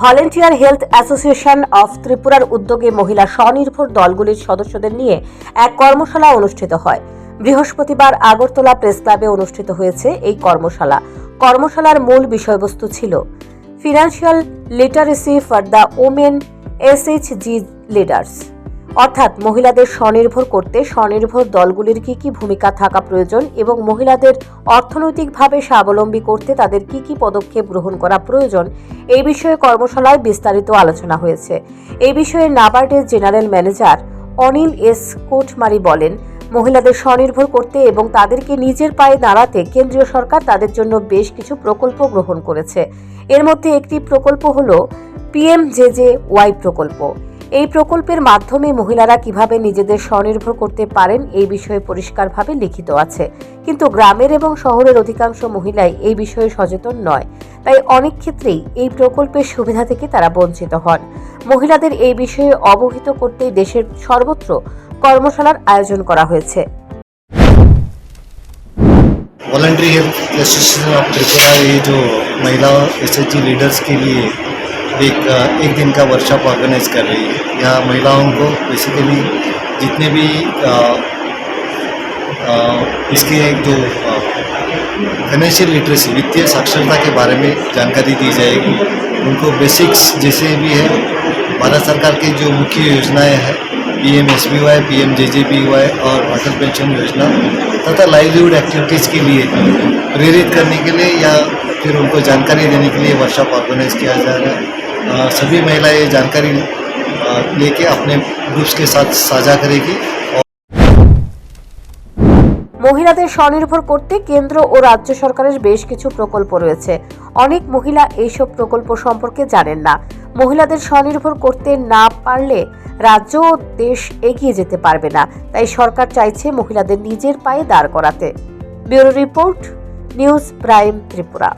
Volunteer health association of ত্রিপুরার উদ্যোগে মহিলা স্বনির্ভর দলগুলির সদস্যদের নিয়ে এক কর্মশালা অনুষ্ঠিত হয়। বৃহস্পতিবার আগরতলা প্রেস ক্লাবে অনুষ্ঠিত হয়েছে এই কর্মশালা। কর্মশালার মূল বিষয়বস্তু ছিল financial literacy for the women SHG leaders. অর্থাৎ মহিলাদের স্বনির্ভর করতে স্বনির্ভর দলগুলির কি কি ভূমিকা থাকা প্রয়োজন এবং মহিলাদের অর্থনৈতিকভাবে স্বাবলম্বী করতে তাদের কি কি পদক্ষেপ গ্রহণ করা প্রয়োজন এই বিষয়ে কর্মশালায় বিস্তারিত আলোচনা হয়েছে। এই বিষয়ে নাবার্ডের general manager Anil S Kotmari বলেন, মহিলাদের স্বনির্ভর করতে এবং তাদেরকে নিজের পায়ে দাঁড়াতে কেন্দ্রীয় সরকার তাদের জন্য বেশ কিছু প্রকল্প গ্রহণ করেছে। এর মধ্যে একটি প্রকল্প হল পিএম জে জে ওয়াই প্রকল্প। এই প্রকল্পের মাধ্যমে মহিলারা কিভাবে নিজেদের স্বনির্ভর করতে পারেন এই বিষয়ে পরিষ্কারভাবে লিখিত আছে কিন্তু গ্রামের এবং শহরের অধিকাংশ মহিলাই এই বিষয়ে সচেতন নয় তাই অনেক ক্ষেত্রেই এই প্রকল্পের সুবিধা থেকে তারা বঞ্চিত হন মহিলাদের এই বিষয়ে অবহিত করতেই দেশের সর্বত্র কর্মশালার আয়োজন করা হয়েছে voluntary health association of Tripura ये जो महिला एस लीडर्स के लिए एक एक दिन का वर्कशॉप ऑर्गेनाइज कर रही है। यहाँ महिलाओं को बेसिकली जितने भी अ, अ, इसके एक जो फाइनेंशियल लिटरेसी वित्तीय साक्षरता के बारे में जानकारी दी जाएगी। उनको बेसिक्स जैसे भी है भारत सरकार की जो मुख्य योजनाएँ हैं P M S B Y P M J J B Y और अटल पेंशन योजना तथा लाइवलीहुड एक्टिविटीज़ के लिए प्रेरित करने के लिए या फिर उनको जानकारी देने के लिए वर्कशॉप ऑर्गेनाइज किया जा रहा है। सभी महिलाएं ये जानकारी अ, लेके अपने ग्रुप्स के साथ साझा करेगी মহিলাদের স্বনির্ভর করতে কেন্দ্র ও রাজ্য সরকারের বেশ কিছু প্রকল্প রয়েছে অনেক মহিলা এইসব প্রকল্প সম্পর্কে জানেন না মহিলাদের স্বনির্ভর করতে না পারলে রাজ্য ও দেশ এগিয়ে যেতে পারবে না তাই সরকার চাইছে মহিলাদের নিজের পায়ে দাঁড় করাতে bureau report news prime Tripura